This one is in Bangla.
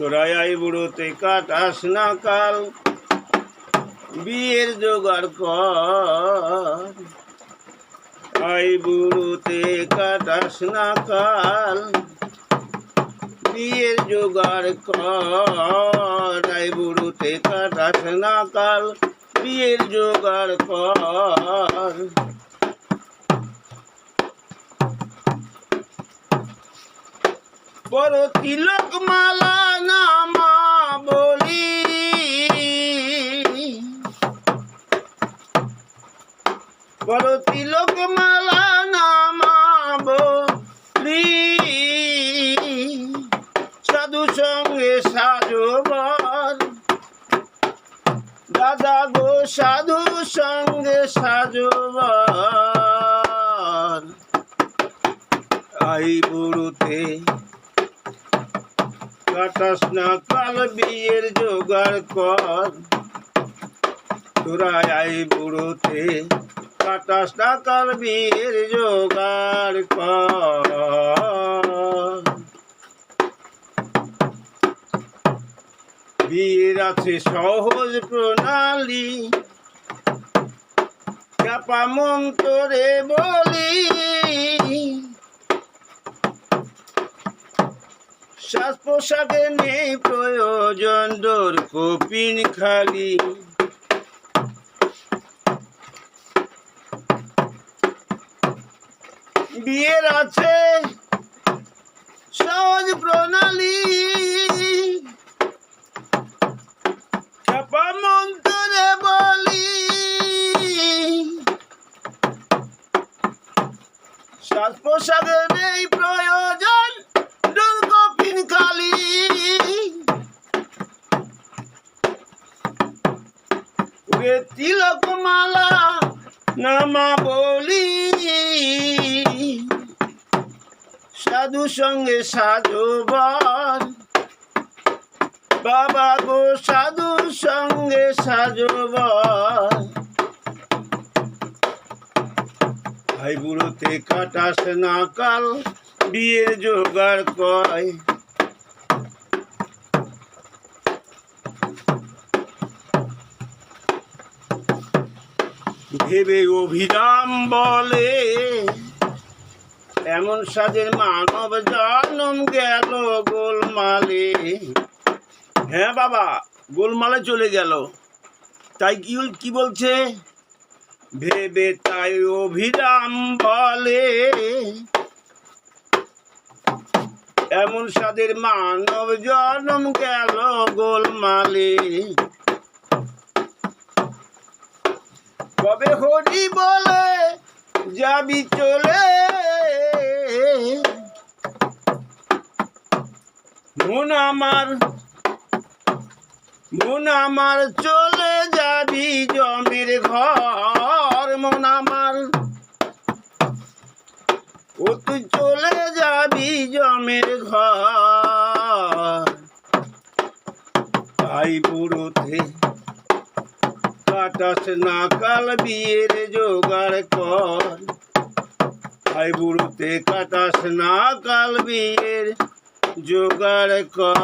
তোরাই আই বুড়োতে কাটাস না কাল। বিয়ের জোগাড় কর। আই বুড়োতে কাটাস না কাল। বিয়ের জোগাড় কর। আই বুড়োতে কাটাস না কাল। বিয়ের জোগাড় কর। বড় তিলক মালা নামা বলি। বড় তিলক মালা নামা বলি। সাধু সঙ্গে সাজবার দাদা গো, সাধু সঙ্গে সাজবার আই বুড়োতে কাটাস না কাল বিয়ের জোগাড় কর। তোরা আই বুড়োতে, কাটাস না কাল বিয়ের জোগাড় কর। বিয়ের আছে সহজ প্রণালী, চাপা মন্তরে বলি। শ্বাস পোশাকে নেই প্রয়োজন, দোর কপিন খালি। বিয়ের আছে সহজ প্রণালী। চাপা মন্তরে বলি। শ্বাস পোশাকে নেই প্রয়োজন দুর্গপিন কালী বলি। সাধু সঙ্গে সাজবার বাবা গো সাধু সঙ্গে সাজবার ভাই বুড়োতে কাটাস না কাল, বিয়ের জোগাড় কয়। ভেবে অভিরাম বলে। এমন সাজের মানব জন্ম গেল গোলমালে। হ্যাঁ বাবা, গোলমালে চলে গেল। তাই কি কি বলছে? ভেবে তাই অভিরাম বলে। এমন সাদের মানব জন্ম গেল গোলমালে। কবে হরি বলে যাবি চলে? মন আমার মন আমার চলে যাবি জমের ঘর। মন আমার, ও তুই চলে যাবি জমের ঘর। তাই বুড়োতে কাটাস না কাল বিয়ের জোগাড় কর। ভাই বুড়োতে কাটাস না কাল বিয়ের জোগাড় কর।